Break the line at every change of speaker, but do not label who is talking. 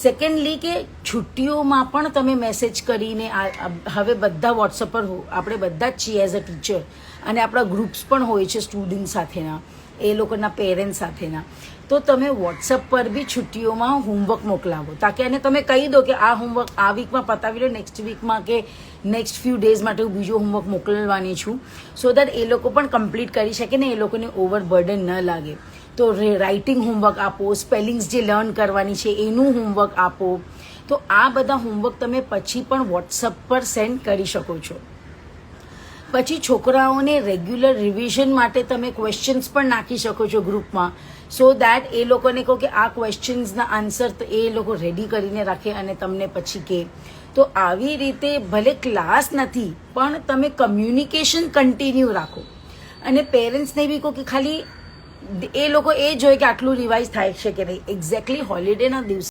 Secondly કે છુટ્ટીઓમાં પણ તમે મેસેજ કરીને હવે બધા વોટ્સઅપ પર આપણે બધા જ છીએ એઝ અ ટીચર અને આપણા ગ્રુપ્સ પણ હોય છે સ્ટુડન્ટ સાથેના, એ લોકોના પેરેન્ટ્સ સાથેના. તો તમે વોટ્સઅપ પર બી છુટ્ટીઓમાં હોમવર્ક મોકલાવો. તાકે અને તમે કહી દો કે આ હોમવર્ક આ વીકમાં પતાવી લો નેક્સ્ટ વીકમાં કે નેક્સ્ટ ફ્યુ ડેઝ માટે હું બીજો હોમવર્ક મોકલવાની છું. સો દેટ એ લોકો પણ કમ્પ્લીટ કરી શકે ને એ લોકોને ઓવર બર્ડન ન લાગે. તો રાઇટિંગ હોમવર્ક આપો સ્પેલિંગ્સ જે લર્ન કરવાની છે, એનું હોમવર્ક આપો. તો આ બધા હોમવર્ક તમે પછી પણ વોટ્સઅપ પર સેન્ડ કરી શકો છો. પછી છોકરાઓને રેગ્યુલર રિવિઝન માટે તમે ક્વેશ્ચન્સ પણ નાખી શકો છો ગ્રુપમાં સો દેટ એ લોકોને કહો કે આ ક્વેશ્ચન્સના આન્સર એ લોકો રેડી કરીને રાખે અને તમને પછી કહે તો આવી રીતે ભલે ક્લાસ નથી, પણ તમે કમ્યુનિકેશન કન્ટિન્યુ રાખો. અને પેરેન્ટ્સને બી કહો કે ખાલી એ લોકો એ જોઈએ કે આટલું રિવાઇઝ થાય છે કે નહીં. એક્ઝેક્ટલી હોલિડેના દિવસે